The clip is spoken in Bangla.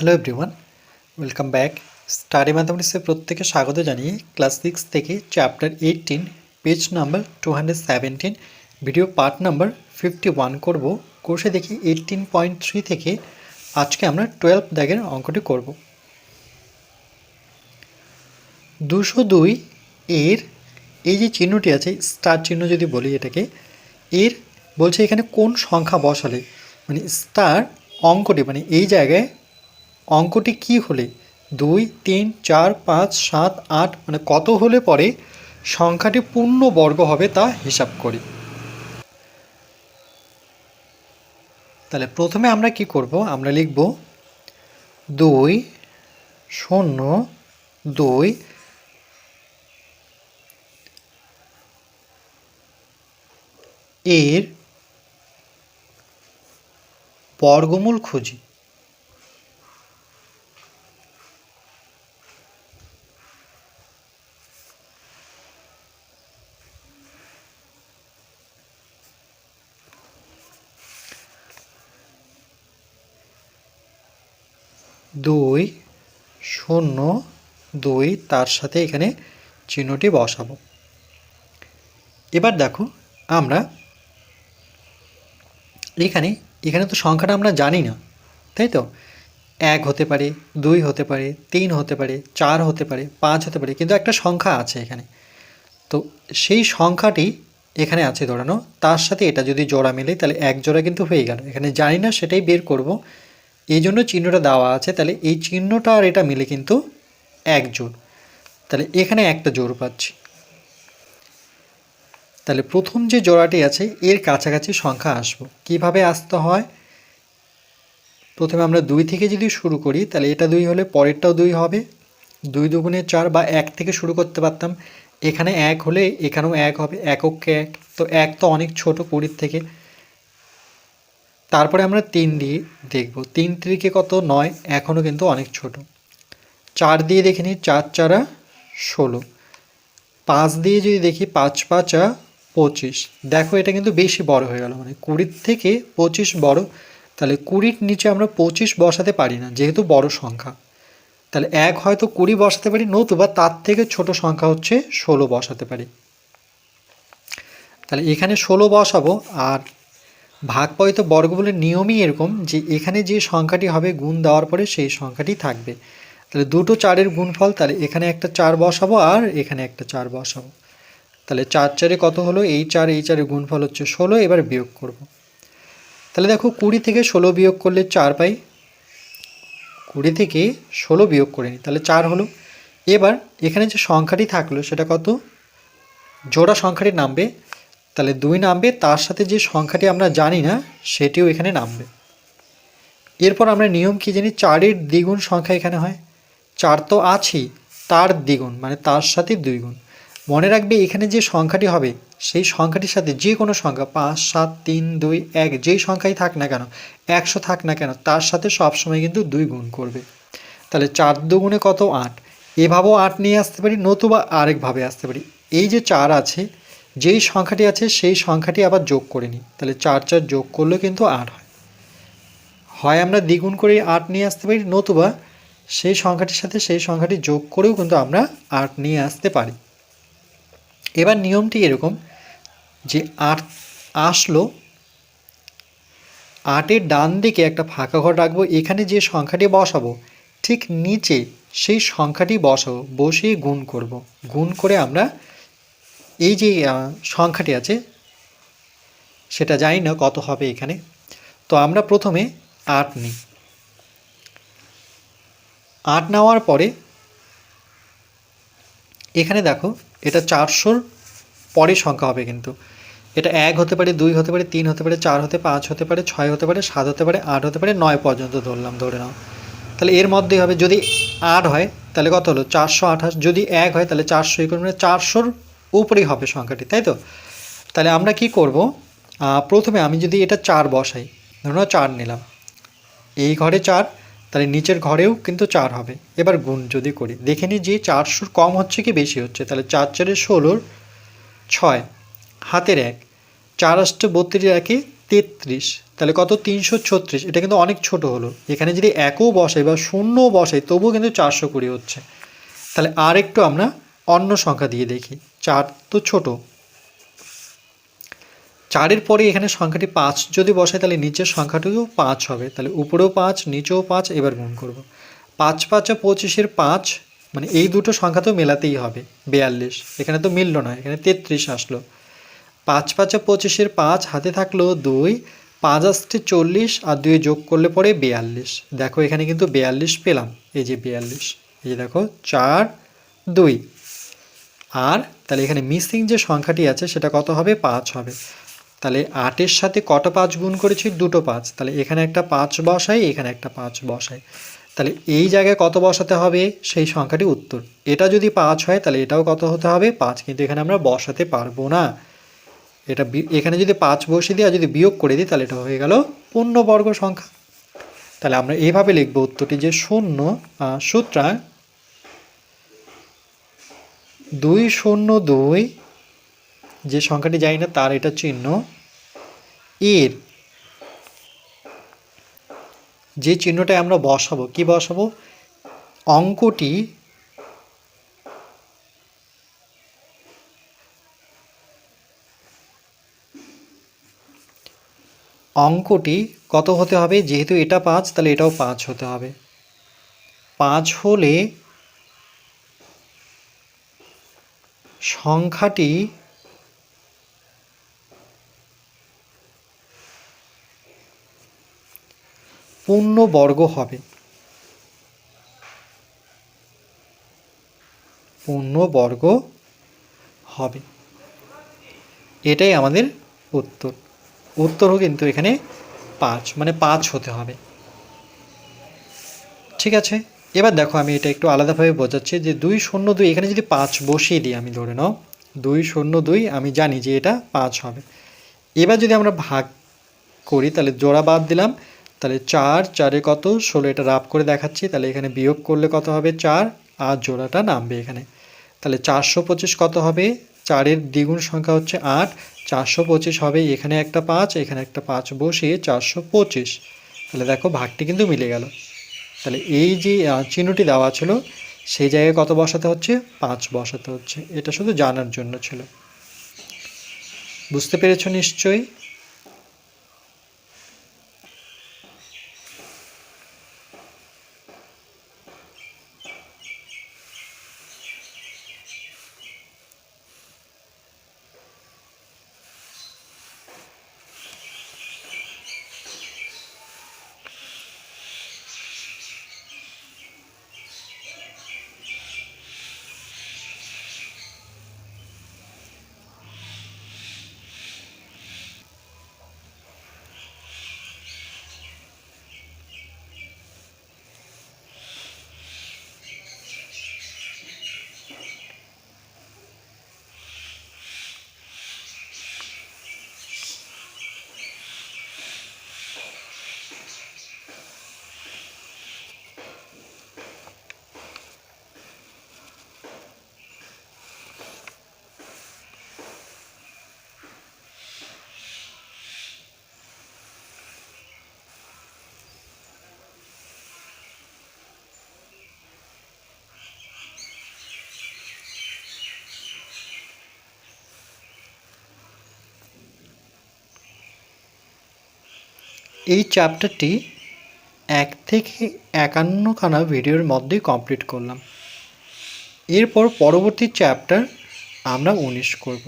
Hello everyone welcome back study ম্যাথামেটিক্সের প্রত্যেকে স্বাগত জানিয়ে ক্লাস সিক্স থেকে chapter eighteen page number two hundred seventeen video part number fifty one করব। কোর্সে দেখি এইটিন পয়েন্ট থ্রি থেকে আজকে আমরা টুয়েলভ দাগের অঙ্কটি করব। দুশো দুই এর এই যে চিহ্নটি আছে স্টার চিহ্ন যদি বলি এটাকে, এর বলছে এখানে কোন সংখ্যা বসালে মানে স্টার অঙ্কটি মানে এই জায়গায় অঙ্কটি কি হলে? দুই, তিন, চার, পাঁচ, সাত, আট মানে কত হলে পরে সংখ্যাটি পূর্ণ বর্গ হবে তা হিসাব করি। তাহলে প্রথমে আমরা কি করব? আমরা লিখব দুই, শূন্য, দুই, এর বর্গমূল খুঁজি। দুই শূন্য দুই তার সাথে এখানে চিহ্নটি বসাবো। এবার দেখো আমরা এখানে এখানে তো সংখ্যাটা আমরা জানি না, তাই তো? এক হতে পারে, দুই হতে পারে, তিন হতে পারে, চার হতে পারে, পাঁচ হতে পারে, কিন্তু একটা সংখ্যা আছে এখানে। তো সেই সংখ্যাটি এখানে আছে ধরানো, তার সাথে এটা যদি জোড়া মেলে তাহলে এক জোড়া কিন্তু হয়ে গেল। এখানে জানি না, সেটাই বের করব। এই জন্য চিহ্নটা দেওয়া আছে, তাহলে এই চিহ্নটা আর এটা মিলে কিন্তু এক জোড়। তাহলে এখানে একটা জোড় পাচ্ছি। তাহলে প্রথম যে জোড়াটি আছে, এর কাছাকাছি সংখ্যা আসব। কীভাবে আসতে হয়? প্রথমে আমরা দুই থেকে যদি শুরু করি, তাহলে এটা দুই হলে পরেরটাও দুই হবে। দুই দুগুণে চার বা এক থেকে শুরু করতে পারতাম। এখানে এক হলে এখানেও এক হবে এককে এক। তো এক তো অনেক ছোট কুড়ির থেকে। তারপরে আমরা তিন দিয়ে দেখব। তিন তিরিকে কত? নয়। এখনও কিন্তু অনেক ছোট। চার দিয়ে দেখে নিই। চার চারা ষোলো। পাঁচ দিয়ে যদি দেখি পাঁচ পাঁচা পঁচিশ। দেখো এটা কিন্তু বেশি বড় হয়ে গেল। মানে কুড়ির থেকে পঁচিশ বড়। তাহলে কুড়ির নিচে আমরা পঁচিশ বসাতে পারি না, যেহেতু বড় সংখ্যা। তাহলে এক হয়তো কুড়ি বসাতে পারি, নতুবা তার থেকে ছোট সংখ্যা হচ্ছে ষোলো বসাতে পারি। তাহলে এখানে ষোলো বসাবো আর ভাগ পাইত বর্গমূলের নিয়মই এরকম যে এখানে যে সংখ্যাটি হবে, গুণ দেওয়ার পরে সেই সংখ্যাটি থাকবে। তাহলে দুটো চারের গুণফল, তাহলে এখানে একটা চার বসাবো আর এখানে একটা চার বসাবো। তাহলে চার চারে কত হলো? এই চার, এই চারের গুণফল হচ্ছে ষোলো, এবার বিয়োগ করব। তাহলে দেখো কুড়ি থেকে ষোলো বিয়োগ করলে চার পাই। কুড়ি থেকে ষোলো বিয়োগ করে নিই, তাহলে চার হলো। এবার এখানে যে সংখ্যাটি থাকল, সেটা কত? জোড়া সংখ্যাটি নামবে। তাহলে দুই নামবে, তার সাথে যে সংখ্যাটি আমরা জানি না, সেটিও এখানে নামবে। এরপর আমরা নিয়ম কি জানি? চারের দ্বিগুণ সংখ্যা এখানে হয়। চার তো আছেই, তার দ্বিগুণ মানে তার সাথে দুই গুণ মনে রাখবে এখানে যে সংখ্যাটি হবে, সেই সংখ্যাটির সাথে যে কোনো সংখ্যা, পাঁচ, সাত, তিন, দুই, এক, যেই সংখ্যাই থাক না কেন, একশো থাক না কেন, তার সাথে সবসময় কিন্তু দুই গুণ করবে। তাহলে চার দুগুণে কত? আট। এভাবেও আট নিয়ে আসতে পারি, নতুবা আরেকভাবে আসতে পারি। এই যে চার আছে যেই সংখ্যাটি আছে, সেই সংখ্যাটি আবার যোগ করে নিই। তাহলে চার চার যোগ করলেও কিন্তু আট হয়। হয় আমরা দ্বিগুণ করে আট নিয়ে আসতে পারি, নতুবা সেই সংখ্যাটির সাথে সেই সংখ্যাটি যোগ করেও কিন্তু আমরা আট নিয়ে আসতে পারি। এবার নিয়মটি এরকম যে আট আসলো, আটের ডান দিকে একটা ফাঁকা ঘর রাখব, এখানে যে সংখ্যাটি বসাবো, ঠিক নিচে সেই সংখ্যাটি বসাবো, বসিয়ে গুণ করব। গুণ করে আমরা এই যে সংখ্যাটি আছে, সেটা জানি না কত হবে এখানে। তো আমরা প্রথমে আট নিই। আট নেওয়ার পরে এখানে দেখো, এটা চারশোর পরে সংখ্যা হবে কিন্তু। এটা এক হতে পারে, দুই হতে পারে, তিন হতে পারে, চার হতে, পাঁচ হতে পারে, ছয় হতে পারে, সাত হতে পারে, আট হতে পারে, নয় পর্যন্ত ধরলাম, ধরে নাও। তাহলে এর মধ্যেই হবে, যদি আট হয়, তাহলে কত হলো? চারশো আঠাশ। যদি এক হয়, তাহলে চারশো একুশ মানে চারশোর উপরেই হবে সংখ্যাটি, তাই তো? তাহলে আমরা কি করব? প্রথমে আমি যদি এটা চার বসাই, ধরুন চার নিলাম। এই ঘরে চার, তাহলে নিচের ঘরেও কিন্তু চার হবে। এবার গুণ যদি করি, দেখে নিই যে চারশোর কম হচ্ছে কি বেশি হচ্ছে, তাহলে চার চারের ষোলোর ছয়, হাতের এক, চার আষ্ট বত্রিশ একে তেত্রিশ, তাহলে কত? তিনশো ছত্রিশ, এটা কিন্তু অনেক ছোট হলো। এখানে যদি একও বসাই বা শূন্যও বসাই, তবুও কিন্তু চারশো কুড়ি হচ্ছে। তাহলে আর একটু আমরা অন্য সংখ্যা দিয়ে দেখি। চার তো ছোট। চারের পরে এখানে সংখ্যাটি পাঁচ যদি বসাই, তাহলে নিচের সংখ্যাটিও পাঁচ হবে। তাহলে উপরেও পাঁচ, নিচেও পাঁচ, এবার গুণ করব। পাঁচ, পাঁচে, পঁচিশের পাঁচ মানে এই দুটো সংখ্যা তো মেলাতেই হবে, বিয়াল্লিশ। এখানে তো মিললো না, এখানে তেত্রিশ আসলো। পাঁচ, পাঁচে, পঁচিশের পাঁচ, হাতে থাকল দুই, পাঁচ আসতে চল্লিশ, আর দুই যোগ করলে পরে বিয়াল্লিশ। দেখো এখানে কিন্তু বিয়াল্লিশ পেলাম, এই যে বিয়াল্লিশ। এই যে দেখো, চার, দুই। আর তাহলে এখানে মিসিং যে সংখ্যাটি আছে, সেটা কত হবে? পাঁচ হবে। তাহলে আটের সাথে কটা পাঁচ গুণ করেছি? দুটো পাঁচ। তাহলে এখানে একটা পাঁচ বসাই, এখানে একটা পাঁচ বসাই। তাহলে এই জায়গায় কত বসাতে হবে? সেই সংখ্যাটি উত্তর। এটা যদি পাঁচ হয়, তাহলে এটাও কত হতে হবে? পাঁচ। কিন্তু এখানে আমরা বসাতে পারব না। এটা এখানে যদি পাঁচ বসিয়ে দিই আর যদি বিয়োগ করে দিই, তাহলে এটা হয়ে গেল পূর্ণবর্গ সংখ্যা। তাহলে আমরা এইভাবে লিখব উত্তরটি যে শূন্য সুতরাং দুই শূন্য দুই, যে সংখ্যাটি জানি না, তার এটা চিহ্ন। এর যে চিহ্নটায় আমরা বসাবো, কি বসাবো? অঙ্কটি অঙ্কটি কত হতে হবে? যেহেতু এটা পাঁচ, তাহলে এটাও পাঁচ হতে হবে। পাঁচ হলে সংখ্যাটি পূর্ণবর্গ হবে। পূর্ণবর্গ হবে। এটাই আমাদের উত্তর। উত্তরও কিন্তু এখানে পাঁচ মানে পাঁচ হতে হবে। ঠিক আছে? এবার দেখো আমি এটা একটু আলাদাভাবে বোঝাচ্ছি যে দুই শূন্য দুই, এখানে যদি পাঁচ বসিয়ে দিই আমি ধরে নাও, দুই শূন্য দুই, আমি জানি যে এটা পাঁচ হবে। এবার যদি আমরা ভাগ করি, তাহলে জোড়া বাদ দিলাম, তাহলে চার, চারে কত? ষোলো, এটা রাফ করে দেখাচ্ছি, তাহলে এখানে বিয়োগ করলে কত হবে? চার, আর জোড়াটা নামবে এখানে। তাহলে চারশো পঁচিশ কত হবে? চারের দ্বিগুণ সংখ্যা হচ্ছে আট, চারশো পঁচিশ হবে, এখানে একটা পাঁচ, এখানে একটা পাঁচ বসিয়ে চারশো পঁচিশ। তাহলে দেখো ভাগটি কিন্তু মিলে গেল। তাহলে এই যে চিহ্নটি দেওয়া ছিল, সেই জায়গায় কত বসাতে হচ্ছে? পাঁচ বসাতে হচ্ছে। এটা শুধু জানার জন্য ছিল। বুঝতে পেরেছ নিশ্চয়ই? এই চ্যাপ্টারটি এক থেকে একান্নখানা ভিডিওর মধ্যে কমপ্লিট করলাম। এরপর পরবর্তী চ্যাপ্টার আমরা উনিশ করব।